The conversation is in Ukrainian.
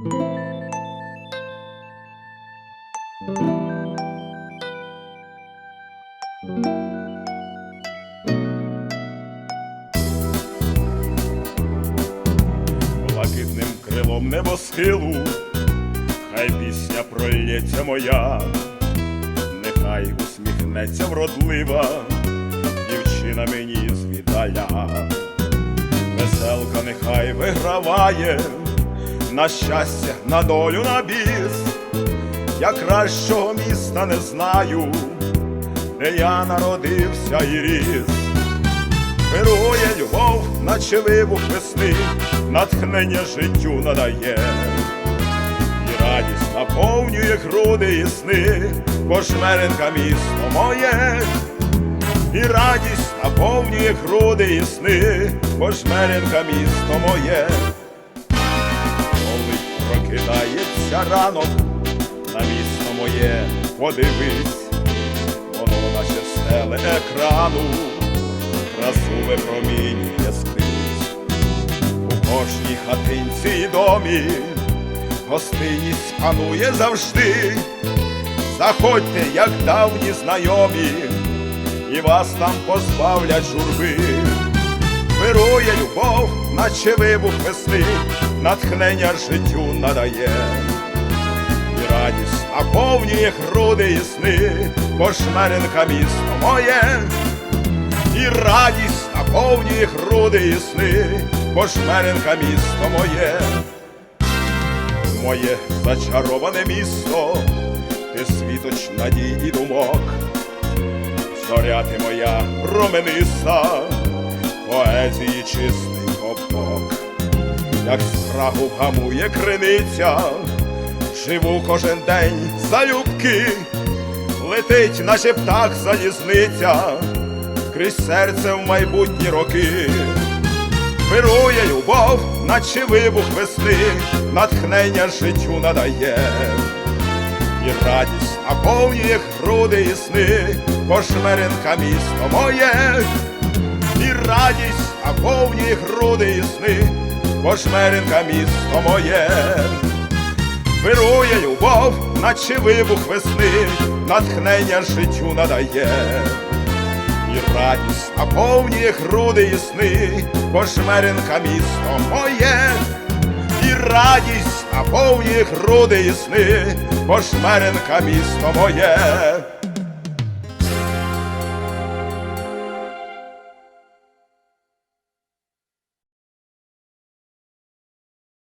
блакитним крилом небосхилу, хай пісня пролється моя, нехай усміхнеться вродлива, дівчина мені звідаля, веселка нехай виграває, на щастя, на долю на біс, я кращого міста не знаю, де я народився і ріс. Вирує любов, наче вибух весни, натхнення життю надає, і радість наповнює груди і сни, кошмеренка місто моє, і радість наповнює груди і сни, кошмеренка місто моє, коли прокидається ранок, на місто моє подивись, воно наче стеле екрану красу випромінює скрізь. У кожній хатинці і домі гостинність панує завжди. Заходьте, як давні знайомі, і вас там позбавлять журби. Вирує любов, наче вибух весни, натхнення життю надає. І радість наповнює груди і сни, кошмеренка місто моє. І радість наповнює груди і сни, Кошмеренка місто моє, моє зачароване місто, ти світоч надій і думок, зоря ти моя промениста, поезії чистий ковток, як спрагу гамує криниця, живу кожен день залюбки, летить, наче птах залізниця. Крізь серце в майбутні роки. Вирує любов, наче вибух весни, натхнення життю надає, і радість наповнює груди і сни, кошмеренка місто моє, і радість наповнює груди і сни, кошмеренка місто моє. Вирує любов, наче вибух весни, натхнення життю надає і радість наповнює груди і сни, Кошмеренка місто моє, і радість наповнює груди і сни, Кошмеренка місто моє.